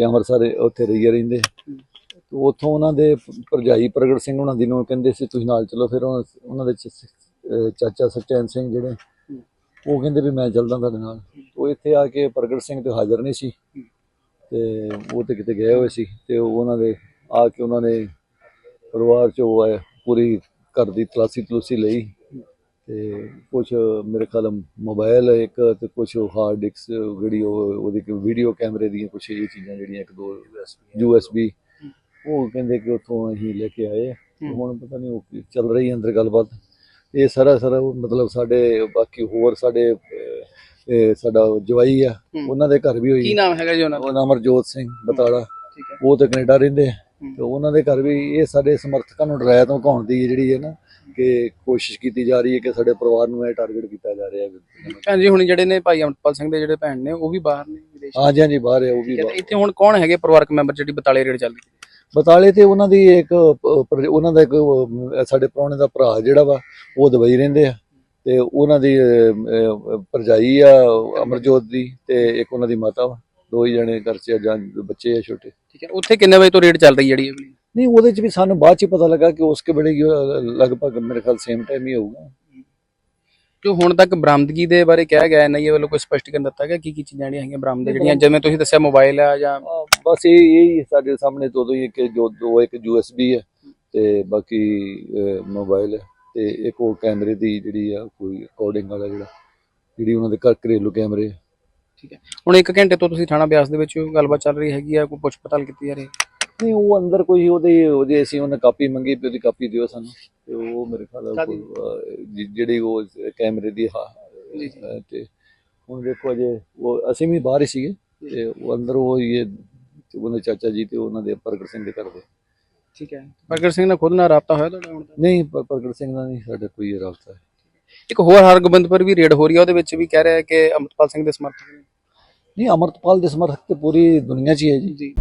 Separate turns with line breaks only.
ਤੇ ਅੰਮ੍ਰਿਤਸਰ ਉੱਥੇ ਰਹੀਏ ਰਹਿੰਦੇ। ਤੇ ਉੱਥੋਂ ਉਹਨਾਂ ਦੇ ਭਰਜਾਈ ਪ੍ਰਗਟ ਸਿੰਘ ਉਹਨਾਂ ਦੀ ਨੂੰ ਕਹਿੰਦੇ ਸੀ ਤੁਸੀਂ ਨਾਲ ਚਲੋ। ਫਿਰ ਉਹ- ਉਹਨਾਂ ਦੇ ਚਾਚਾ ਸਚੈਨ ਸਿੰਘ ਜਿਹੜੇ ਉਹ ਕਹਿੰਦੇ ਵੀ ਮੈਂ ਚੱਲਦਾ ਤੁਹਾਡੇ ਨਾਲ। ਉਹ ਇੱਥੇ ਆ ਕੇ ਪ੍ਰਗਟ ਸਿੰਘ ਤੇ ਹਾਜ਼ਰ ਨਹੀਂ ਸੀ। ਤੇ ਉਹ ਤੇ ਕਿਤੇ ਗਏ ਹੋਏ ਸੀ ਤੇ ਉਹ ਉਹਨਾਂ ਦੇ ਆ ਕੇ ਉਹਨਾਂ ਨੇ ਪਰਿਵਾਰ ਚ ਉਹ ਆਏ ਪੂਰੀ ਘਰ ਦੀ ਤਲਾਸੀ ਤਲੂਸੀ ਲਈ। ਤੇ ਕੁਝ ਮੇਰੇ ਖਿਆਲ ਮੋਬਾਈਲ ਇੱਕ ਤੇ ਕੁਝ ਹਾਰਡ ਡਿਸਕ ਵੀਡੀਓ ਉਹਦੀ ਵੀਡੀਓ ਕੈਮਰੇ ਦੀਆਂ ਕੁਝ ਇਹ ਚੀਜ਼ਾਂ ਜਿਹੜੀਆਂ ਇੱਕ ਦੋ ਯੂਐਸਬੀ ਉਹ ਕਹਿੰਦੇ ਕਿ ਉੱਥੋਂ ਅਸੀਂ ਲੈ ਕੇ ਆਏ ਹੁਣ ਪਤਾ ਨਹੀਂ ਉਹ ਕੀ ਚੱਲ ਰਹੀ ਹੈ ਅੰਦਰ ਗੱਲਬਾਤ। ਇਹ ਸਾਰਾ ਸਾਰਾ ਮਤਲਬ ਸਾਡੇ ਬਾਕੀ ਹੋਰ ਸਾਡੇ ਸਾਡਾ ਜਵਾਈ ਆ ਉਹਨਾਂ ਦੇ ਘਰ ਵੀ
ਕੀ
ਹੋਈ
ਨਾਮ ਹੈਗਾ ਜੀ ਉਹਨਾਂ ਦਾ?
ਉਹ ਨਾਮ ਅਮਰਜੋਤ ਸਿੰਘ ਬਤਾਲਾ।
ਠੀਕ ਹੈ।
ਉਹ ਤੇ ਕੈਨੇਡਾ ਰਹਿੰਦੇ ਆ। ਤੇ ਉਹਨਾਂ ਦੇ ਘਰ ਵੀ ਇਹ ਸਾਡੇ ਸਮਰਥਕਾਂ ਨੂੰ ਡਰਾਇਆ ਤੋਂ ਘਾਉਣ ਦੀ ਜਿਹੜੀ ਹੈ ਨਾ ਕਿ ਕੋਸ਼ਿਸ਼ ਕੀਤੀ ਜਾ ਰਹੀ ਹੈ ਕਿ ਸਾਡੇ ਪਰਿਵਾਰ ਨੂੰ ਇਹ ਟਾਰਗੇਟ ਕੀਤਾ ਜਾ ਰਿਹਾ ਹੈ।
ਭੈਣ ਜੀ ਹੁਣ ਜਿਹੜੇ ਨੇ ਭਾਈ ਅਮਰਪਾਲ ਸਿੰਘ ਦੇ ਜਿਹੜੇ ਭੈਣ ਨੇ ਉਹ ਵੀ ਬਾਹਰ ਨੇ ਵਿਦੇਸ਼
ਹਾਂਜੀ ਹਾਂਜੀ ਬਾਹਰ ਹੈ ਉਹ ਵੀ ਬਾਹਰ।
ਇੱਥੇ ਹੁਣ ਕੌਣ ਹੈਗੇ ਪਰਿਵਾਰਕ ਮੈਂਬਰ ਜਿਹੜੀ ਬਤਾਲੇ ਰੇਡ ਚੱਲ ਰਹੀ
ਬਤਾਲੇ ਤੇ ਉਹਨਾਂ ਦੀ ਇੱਕ ਉਹਨਾਂ ਦਾ ਇੱਕ ਸਾਡੇ ਪ੍ਰਾਹੁਣੇ ਦਾ ਭਰਾ ਜਿਹੜਾ ਵਾ ਉਹ ਦੁਬਈ ਰਹਿੰਦੇ ਆ। ਤੇ ਉਹਨਾਂ ਦੀ ਭਰਜਾਈ ਆ ਅਮਰਜੋਤ ਦੀ ਤੇ ਇੱਕ ਉਹਨਾਂ ਦੀ ਮਾਤਾ ਵਾ। ਦੋ ਹੀ ਜਣੇ ਘਰ 'ਚ ਜਾਂ ਬੱਚੇ ਆ ਛੋਟੇ।
ਠੀਕ ਹੈ ਉੱਥੇ ਕਿੰਨੇ ਵਜੇ ਤੋਂ ਰੇਡ ਚੱਲ ਰਹੀ ਜਿਹੜੀ ਅਗਲੀ
ਨਹੀਂ ਉਹਦੇ 'ਚ ਵੀ ਸਾਨੂੰ ਬਾਅਦ 'ਚ ਪਤਾ ਲੱਗਾ ਕਿ ਉਸ ਕੇ ਵੇਲੇ ਹੀ ਲਗਭਗ ਮੇਰੇ ਖਿਆਲ ਸੇਮ ਟਾਈਮ ਹੀ ਹੋਊਗਾ
ਜੋ ਹੁਣ ਤੱਕ ਬਰਾਮਦਗੀ ਦੇ ਬਾਰੇ ਕਿਹਾ ਗਿਆ ਨਹੀਂ ਇਹ ਵੱਲੋਂ ਕੋਈ ਸਪਸ਼ਟੀਕਰਨ ਦਿੱਤਾ ਗਿਆ ਕੀ ਕੀ ਚੀਜ਼ਾਂ ਜਿਹੜੀਆਂ ਹੈਗੀਆਂ ਬਰਾਮਦ ਜਿਹੜੀਆਂ ਜਿਵੇਂ ਤੁਸੀਂ ਦੱਸਿਆ ਮੋਬਾਈਲ ਆ ਜਾਂ
ਬਸ ਇਹ ਇਹ ਹੀ ਸਾਡੇ ਸਾਹਮਣੇ ਤੋਂ ਦੋ ਹੀ ਕਿ ਜੋ ਦੋ ਇੱਕ ਯੂਐਸਬੀ ਹੈ ਤੇ ਬਾਕੀ ਮੋਬਾਈਲ ਹੈ ਤੇ ਇੱਕ ਉਹ ਕੈਮਰੇ ਦੀ ਜਿਹੜੀ ਆ ਕੋਈ ਰਿਕਾਰਡਿੰਗ ਵਾਲਾ ਜਿਹੜਾ ਜਿਹੜੀ ਉਹਨਾਂ ਦੇ ਘਰ ਘਰੇਲੂ ਕੈਮਰੇ।
ਠੀਕ ਹੈ। ਹੁਣ 1 ਘੰਟੇ ਤੋਂ ਤੁਸੀਂ ਥਾਣਾ ਬਿਆਸ ਦੇ ਵਿੱਚ ਗੱਲਬਾਤ ਚੱਲ ਰਹੀ ਹੈਗੀ ਆ ਕੋਈ ਪੁੱਛ ਪੜਤਾਲ ਕੀਤੀ ਜਾ ਰਹੀ ਹੈ?
ਨਹੀਂ ਉਹ ਅੰਦਰ ਕੋਈ ਉਹਦੇ ਉਹਦੇ ਅਸੀਂ ਉਹਨੇ ਕਾਪੀ ਮੰਗੀ ਵੀ ਉਹਦੀ ਕਾਪੀ ਦਿਓ ਸਾਨੂੰ। ਤੇ ਉਹ ਮੇਰੇ ਖਿਆਲ ਨਾਲ ਕੋਈ, ਅਹ, ਜਿ- ਜਿਹੜੀ ਉਹ ਕੈਮਰੇ ਦੀ ਹਾਂ ਅਹ, ਤੇ ਹੁਣ ਦੇਖੋ ਅਜੇ ਉਹ ਅਸੀਂ ਵੀ ਬਾਹਰ ਹੀ ਸੀਗੇ। ਤੇ ਉਹ ਅੰਦਰ ਉਹ ਇਹ ਉਹਦੇ ਚਾਚਾ ਜੀ ਤੇ ਉਹਨਾਂ ਦੇ ਪ੍ਰਗਟ ਸਿੰਘ ਦੇ ਘਰ ਦੇ।
ਠੀਕ ਹੈ। ਪ੍ਰਗਟ ਸਿੰਘ ਨਾਲ ਖੁਦ ਨਾਲ ਰਾਬਤਾ ਹੋਇਆ ਤੁਹਾਡਾ ਹੁਣ ਤੱਕ?
ਨਹੀਂ ਪ- ਪ੍ਰਗਟ ਸਿੰਘ ਨਾਲ ਨਹੀਂ ਸਾਡੇ ਕੋਈ ਰਾਬਤਾ
ਇੱਕ ਹੋਰ ਹਰਗੋਬਿੰਦ ਪਰ ਵੀ ਰੇਡ ਹੋ ਰਹੀ ਹੈ ਉਹਦੇ ਵਿੱਚ ਵੀ ਕਹਿ ਰਿਹਾ ਹੈ ਕਿ ਅਮਰਪਾਲ ਸਿੰਘ ਦੇ ਸਮਰਥਕ ਨੇ।
ਨਹੀਂ ਅਮਰਤਪਾਲ ਦੇ ਸਮਰਥਕ ਤੇ ਪੂਰੀ ਦੁਨੀਆ 'ਚ ਹੀ ਹੈ
ਜੀ।